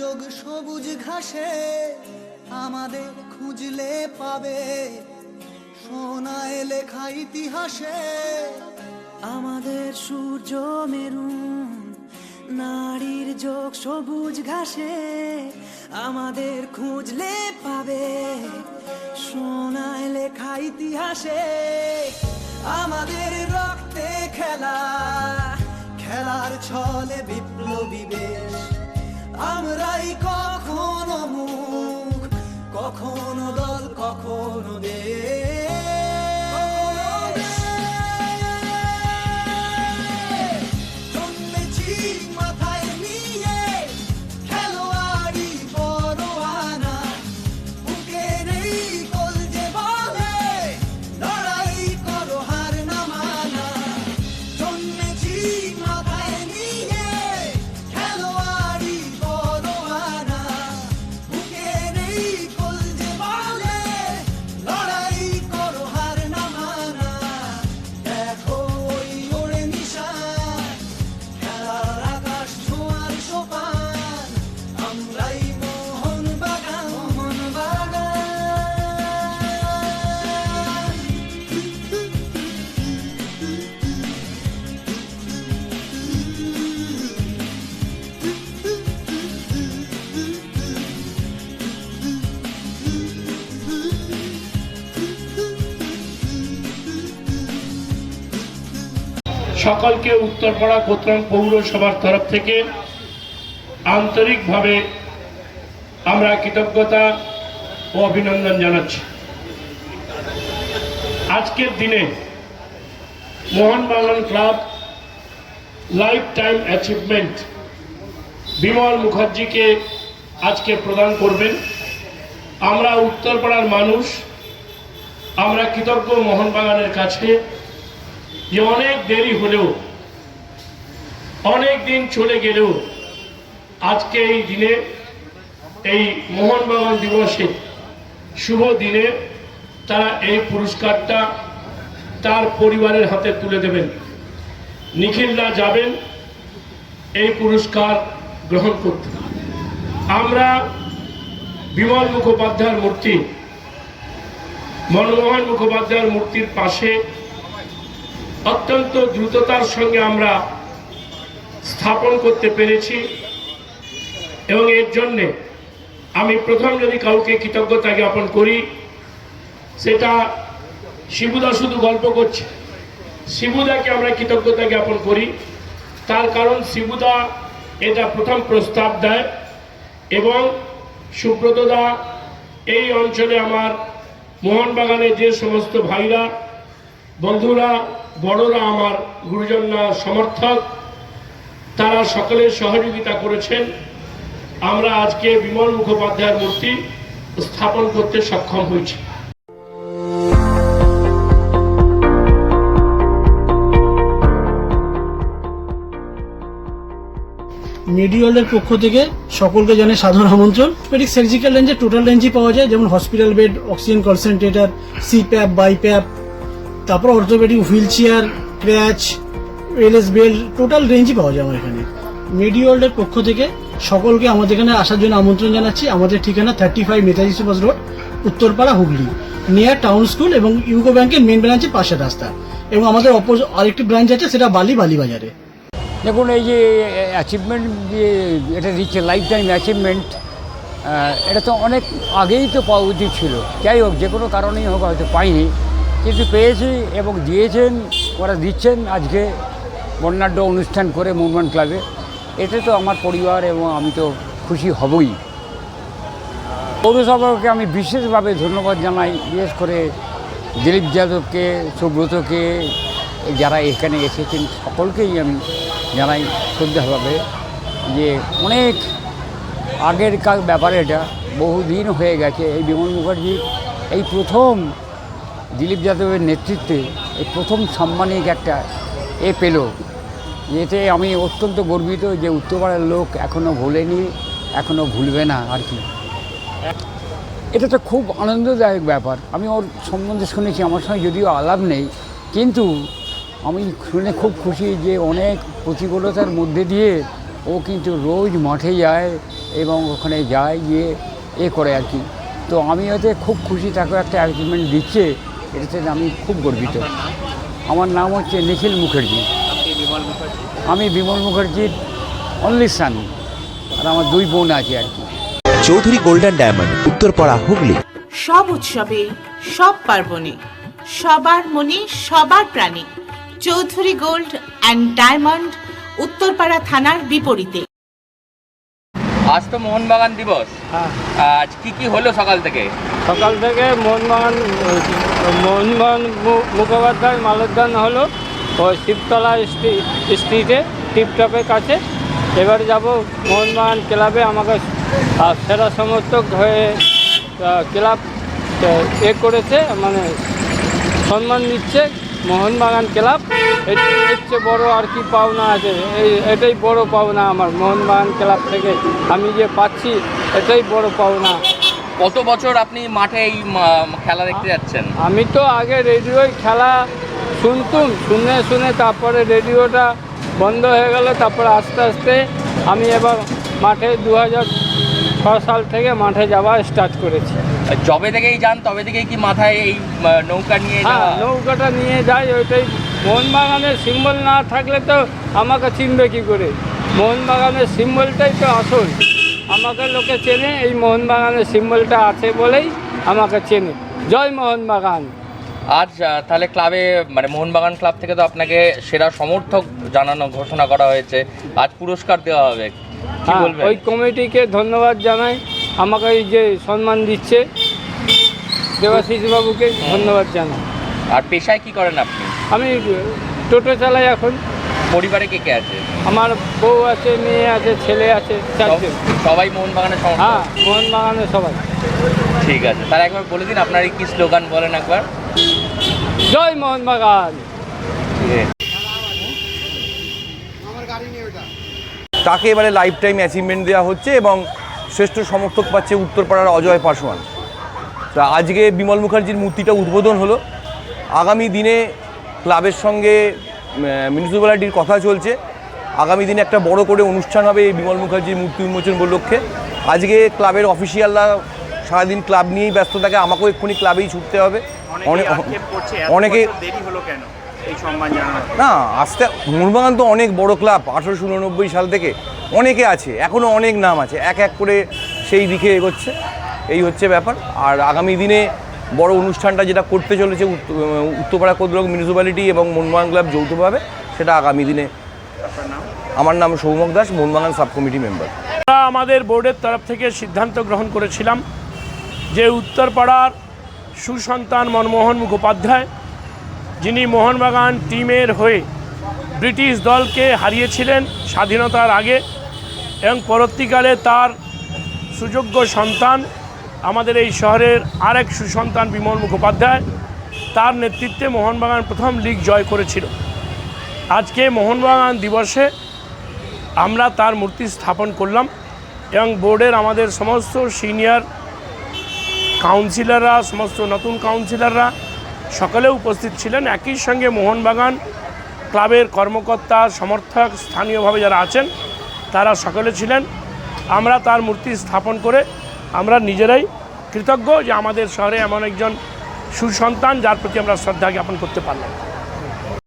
যোগ সবুজ ঘাসে আমাদের খুঁজলে পাবে। সোনায় লেখা ইতিহাসে আমাদের সূর্য মেরুন, নারীর যোগ সবুজ ঘাসে আমাদের খুঁজলে পাবে। সোনায় লেখা ইতিহাসে আমাদের রক্তে খেলা, খেলার ছলে বিপ্লবী বেশ। আমরাই কখনো মুখ কখনো দল কখনো সকলকে উত্তরপাড়া কোতরাম পৌরসভার তরফ থেকে আন্তরিকভাবে আমরা কৃতজ্ঞতা ও অভিনন্দন জানাচ্ছি। আজকের দিনে Mohun Bagan club lifetime achievement Bimal মুখার্জিকে আজকে প্রদান করবেন। আমরা উত্তরপাড়ার মানুষ, আমরা কৃতজ্ঞ মোহনবাগানের কাছে যে অনেক দেরি হলেও, অনেক দিন চলে গেলেও, আজকে এই দিনে, এই মোহনবাগান দিবসে শুভ দিনে তারা এই পুরস্কারটা তার পরিবারের হাতে তুলে দেবেন। নিখিলদা যাবেন এই পুরস্কার গ্রহণ করতে। আমরা বিমল মুখোপাধ্যায়ের মূর্তি, মনমোহন মুখোপাধ্যায়ের মূর্তির পাশে অত্যন্ত দ্রুততার সঙ্গে আমরা স্থাপন করতে পেরেছি এবং এর জন্যে আমি প্রথম যদি কাউকে কৃতজ্ঞতা জ্ঞাপন করি, সেটা শিবুদা শুধু গল্প করছে। শিবুদাকে আমরা কৃতজ্ঞতা জ্ঞাপন করি। তার কারণ শিবুদা এটা প্রথম প্রস্তাব দেয় এবং সুব্রতদা এই অঞ্চলে আমার মোহনবাগানের যে সমস্ত ভাইরা বন্ধুরা, বড়রা আমার গুরুজনরা সমর্থক, তারা সকলের সহযোগিতা করেছেন। আমরা আজকে বিমল মুখোপাধ্যায়ের মূর্তি স্থাপন করতে সক্ষম হয়েছি। মেডিওয়ালের পক্ষ থেকে সকলকে জানে সাধারণ আমন্ত্রণ। পেডিক সার্জিক্যাল রেঞ্জে টোটাল রেঞ্জই পাওয়া যায়, যেমন hospital bed oxygen concentrator CPAP BiPAP তারপর orthopaedic wheel chair, crutch, LS bell total রেঞ্জই পাওয়া যায় আমার এখানে। মেডিওয়ার্ল্ডের পক্ষ থেকে সকলকে আমাদের এখানে আসার জন্য আমন্ত্রণ জানাচ্ছি। আমাদের ঠিকানা thirty five Netaji Subhash road, Uttarpara, Hooghly. Near town school এবং ইউকো ব্যাংকের মেন ব্রাঞ্চের পাশের রাস্তা। এবং আমাদের অপোজ আরেকটি ব্রাঞ্চ আছে, সেটা বালি বালি বাজারে। দেখুন, এই যে অ্যাচিভমেন্ট যে এটা দিচ্ছে লাইফ টাইম অ্যাচিভমেন্ট এটা তো অনেক আগেই তো পাওয়া উচিত ছিল। যাই হোক, যে কোনো কারণেই হোক, হয়তো পাইনি। কিন্তু পেয়েছি এবং দিয়েছেন, ওরা দিচ্ছেন আজকে বর্ণাঢ্য অনুষ্ঠান করে মুভমেন্ট ক্লাবে এতে তো আমার পরিবার এবং আমি তো খুশি হবই। পৌরসভাকে আমি বিশেষভাবে ধন্যবাদ জানাই, বিশেষ করে দিলীপ যাদবকে, সুব্রতকে, যারা এখানে এসেছেন, সকলকেই আমি জানাই শ্রদ্ধাভাবে যে অনেক আগের কাল ব্যাপার এটা, বহুদিন হয়ে গেছে। এই বিমল মুখার্জি, এই প্রথম দিলীপ যাদবের নেতৃত্বে এই প্রথম সাম্মানিক একটা এ পেল। এতে আমি অত্যন্ত গর্বিত যে উত্তরপাড়ার লোক এখনও ভোলেনি এখনও ভুলবে না আর কি। এটা তো খুব আনন্দদায়ক ব্যাপার। আমি ওর সম্বন্ধে শুনেছি, আমার সঙ্গে যদিও আলাপ নেই, কিন্তু আমি শুনে খুব খুশি যে অনেক প্রতিকূলতার মধ্যে দিয়ে ও কিন্তু রোজ মাঠে যায় এবং ওখানে যায় গিয়ে এ করে আর কি। তো আমি হয়তো খুব খুশি, তাকে একটা অ্যাচিভমেন্ট দিচ্ছে। এটাতে আমি খুব গর্বিত। আমার নাম হচ্ছে নিখিল মুখার্জি। আমি বিমল মুখার্জির অনলি সান আর আমার দুই বোন আছে আর কি। Chowdhury golden diamond Uttarpara Hooghly. সব উৎসবে সব পার্বণে সবার মনে সবার প্রাণী। Chowdhury gold and diamond Uttarpara থানার বিপরীতে। আজ তো মোহনবাগান দিবস। হ্যাঁ। আজ কি কি হলো সকাল থেকে? সকাল থেকে মোহনবাগান মোহনবাগান মুখোপাধ্যায় মালোদ্যান হলো। ওই শিবতলা স্ট্রি- স্ট্রিটে টিপটপের কাছে। এবার যাব মোহনবাগান ক্লাবে আমাকে সেরা সমর্থক হয়ে ক্লাব এ করেছে মানে সম্মান দিচ্ছে মোহনবাগান ক্লাব। এটি হচ্ছে বড় আর কি পাওনা আছে? এই এটাই বড় পাওনা আমার মোহনবাগান ক্লাব থেকে। আমি যে পাচ্ছি এটাই বড় পাওনা। কত বছর আপনি মাঠে এই খেলা দেখতে যাচ্ছেন? আমি তো আগে রেডিওয় খেলা শুনতুম শুনে শুনে তারপরে রেডিওটা বন্ধ হয়ে গেল তারপরে আস্তে আস্তে আমি এবার মাঠে দু হাজার ছ সাল থেকে মাঠে যাওয়া স্টার্ট করেছি। জবে থেকেই যান তবে থেকেই কি মাথায় এই নৌকা নিয়ে হ্যাঁ যাওয়া? নৌকাটা নিয়ে যাই ওইটাই। মোহনবাগানের সিম্বল না থাকলে তো আমাকে চিনবে কী করে? মোহনবাগানের সিম্বলটাই তো আসল। আমাকে লোকে চেনে এই মোহনবাগানের সিম্বলটা আছে বলেই আমাকে চেনে। জয় মোহনবাগান। আজ তাহলে ক্লাবে মানে মোহনবাগান ক্লাব থেকে তো আপনাকে সেরা সমর্থক জানানো ঘোষণা করা হয়েছে। আজ পুরস্কার দেওয়া হবে। কি হ্যাঁ, ওই কমিটিকে ধন্যবাদ জানাই। আমাকে এই যে সম্মান দিচ্ছে দেবাশিস বাবুকে ধন্যবাদ জানাই। আর পেশায় কি করেন আপনি? আমি টোটো চালাই এখন। পরিবারে কে কে আছে? আমার বউ আছে মেয়ে আছে ছেলে আছে চারজন। সব- সবাই মোহনবাগানের সমর্থক? হ্যাঁ মোহনবাগানের সবাই। ঠিক আছে তাহলে একবার বলে দিন আপনার কি স্লোগান বলেন একবার। জয় মোহনবাগান। তাকে এবারে লাইফ টাইম অ্যাচিভমেন্ট দেওয়া হচ্ছে এবং শ্রেষ্ঠ সমর্থক পাচ্ছে উত্তরপাড়ার অজয় পাসওয়ান। তা আজকে বিমল মুখার্জির মূর্তিটা উদ্বোধন হলো। আগামী দিনে ক্লাবের সঙ্গে মিউনিসিপ্যালিটির কথা চলছে। আগামী দিনে একটা বড় করে অনুষ্ঠান হবে এই বিমল মুখার্জির মূর্তি উন্মোচন উপলক্ষে। আজকে ক্লাবের অফিসিয়ালরা সারাদিন ক্লাব নিয়েই ব্যস্ত থাকে আমাকেও এক্ষুনি ক্লাবেই ছুটতে হবে। অনেক অনেকে না আসতে মোহনবাগান তো অনেক বড় ক্লাব আঠারোশো উননব্বই সাল থেকে অনেকে আছে এখনও অনেক নাম আছে এক এক করে সেই দিকে এগোচ্ছে এই হচ্ছে ব্যাপার। আর আগামী দিনে বড় অনুষ্ঠানটা যেটা করতে চলেছে উত্ত- উত্তরপাড়া কোদরক মিউনিসিপ্যালিটি এবং মোহনবাগান ক্লাব যৌথভাবে সেটা আগামী দিনে আমার নাম Soumak Das Mohun Bagan sub committee member. আমরা আমাদের বোর্ডের তরফ থেকে সিদ্ধান্ত গ্রহণ করেছিলাম যে উত্তরপাড়ার সুসন্তান মনমোহন মুখোপাধ্যায় যিনি মোহনবাগান টিমের হয়ে ব্রিটিশ দলকে হারিয়েছিলেন স্বাধীনতার আগে এবং পরবর্তীকালে তার সুযোগ্য সন্তান আমাদের এই শহরের আরেক সুসন্তান বিমল মুখোপাধ্যায়, তার নেতৃত্বে মোহনবাগান প্রথম লিগ জয় করেছিল। আজকে মোহনবাগান দিবসে আমরা তার মূর্তি স্থাপন করলাম এবং বোর্ডের আমাদের সমস্ত সিনিয়র কাউন্সিলররা, সমস্ত নতুন কাউন্সিলররা সকলে উপস্থিত ছিলেন। একই সঙ্গে মোহনবাগান ক্লাবের কর্মকর্তা, সমর্থক, স্থানীয়ভাবে যারা আছেন, তারা সকলে ছিলেন। আমরা তার মূর্তি স্থাপন করে আমরা নিজেরাই কৃতজ্ঞ যে আমাদের শহরে এমন একজন সুসন্তান যার প্রতি আমরা শ্রদ্ধা জ্ঞাপন করতে পারলাম।